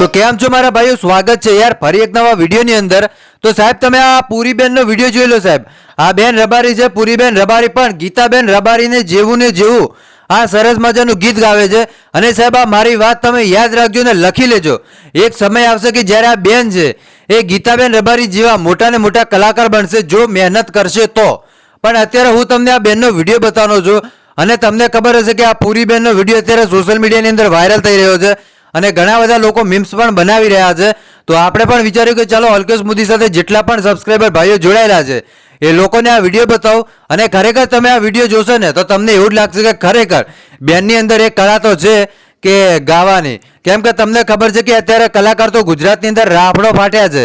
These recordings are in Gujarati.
તો કેમ છો મારા ભાઈઓ? સ્વાગત છે યાર ફરી એક નવા વિડીયોની અંદર. તો સાહેબ, તમે આ પુરીબેનનો વીડિયો જોઈ લો સાહેબ. આ બેન રબારી છે, પુરીબેન રબારી પણ ગીતાબેન રબારીને જેવું ને જેવું આ સરસ મજાનું ગીત ગાવે છે. અને સાહેબ, આ મારી વાત તમે યાદ રાખજો ને લખી લેજો. એક સમય આવશે કે જ્યારે આ બેન છે, એ ગીતાબેન રબારી જેવા મોટા ને મોટા કલાકાર બનશે, જો મહેનત કરશે તો. પણ અત્યારે હું તમને આ બેનનો વીડિયો બતાવવાનો છું. અને તમને ખબર હશે કે આ પૂરી બેનનો વીડિયો અત્યારે સોશિયલ મીડિયાની અંદર વાયરલ થઈ રહ્યો છે. અને ઘણા બધા લોકો મીમ્સ પણ બનાવી રહ્યા છે. તો આપણે પણ વિચાર્યું કે ચાલો અલ્કેશ મોદી સાથે જેટલા પણ સબસ્ક્રાઈબર ભાઈઓ જોડાયેલા છે, એ લોકોને આ વીડિયો બતાવો. અને ખરેખર તમે આ વીડિયો જોશો ને, તો તમને એવું જ લાગશે કે ખરેખર બેનની અંદર એક કળા તો છે કે ગાવાની. કેમ કે તમને ખબર છે કે અત્યારે કલાકાર તો ગુજરાતની અંદર રાફડો ફાટ્યા છે.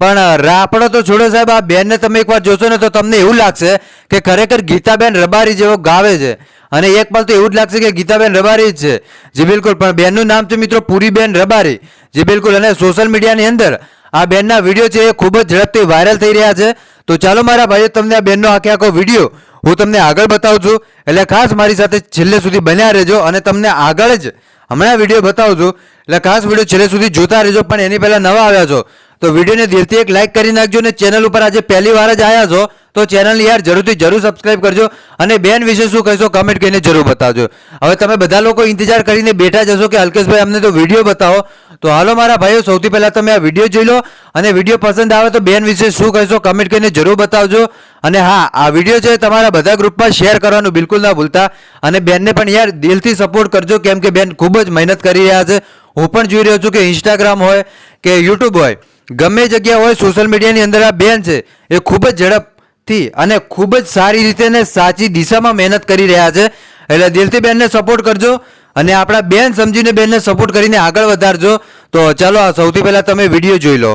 પણ રાપડો તો છોડો સાહેબ, આ બેનને તમે એકવાર જોશો ને, તો તમને એવું લાગશે કે ખરેખર ગીતાબેન રબારી જેવો ગાવે છે. અને એક પલ તો એવું જ લાગશે કે ગીતાબેન રબારી જ છે. જે બિલકુલ, પણ બેનનું નામ છે મિત્રો પૂરીબેન રબારી. જે બિલકુલ, અને સોશિયલ મીડિયાની અંદર આ બેનના વીડિયો છે એ ખૂબ જ ઝડપથી વાયરલ થઈ રહ્યા છે. તો ચાલો મારા ભાઈઓ, તમને આ બેનનો આખે આખો વીડિયો હું તમને આગળ બતાવું છું. એટલે ખાસ મારી સાથે છેલ્લે સુધી બન્યા રહેજો અને તમને આગળ જ હમણાં વીડિયો બતાવું છું. એટલે ખાસ વીડિયો છેલ્લે સુધી જોતા રહેજો, પણ એની પહેલાં નવા આવ્યા છો. તો વિડીયોને દિલથી એક લાઇક કરી નાખજો અને ચેનલ ઉપર આજે પહેલી વાર જ આવ્યા છો. તો ચેનલ યાર જરૂરથી જરૂર સબસ્ક્રાઇબ કરજો અને બેન વિશે શું કહેશો કમેન્ટ કરીને જરૂર બતાવજો. હવે તમે બધા લોકો ઇંતજાર કરીને બેઠા જશો કે અલ્કેશભાઈ અમને તો વીડિયો બતાવો. તો હાલો મારા ભાઈઓ, સૌથી પહેલાં તમે આ વીડિયો જોઈ લો અને વીડિયો પસંદ આવે તો બેન વિશે શું કહેશો કમેન્ટ કરીને જરૂર બતાવજો. અને હા, આ વીડિયો છે તમારા બધા ગ્રુપમાં શેર કરવાનું બિલકુલ ના ભૂલતા. અને બેનને પણ યાર દિલથી સપોર્ટ કરજો, કેમ કે બેન ખૂબ જ મહેનત કરી રહ્યા છે. હું પણ જોઈ રહ્યો છું કે ઇન્સ્ટાગ્રામ હોય કે યુટ્યુબ હોય. ગમે જગ્યા હોય સોશિયલ મીડિયાની અંદર આ બેન છે એ ખૂબ જ ઝડપથી અને ખૂબ જ સારી રીતે ને સાચી દિશામાં મહેનત કરી રહ્યા છે. એટલે દિલથી બેનને સપોર્ટ કરજો અને આપણા બેન સમજીને બેનને સપોર્ટ કરીને આગળ વધારજો. તો ચાલો આ સૌથી પહેલાં તમે વીડિયો જોઈ લો.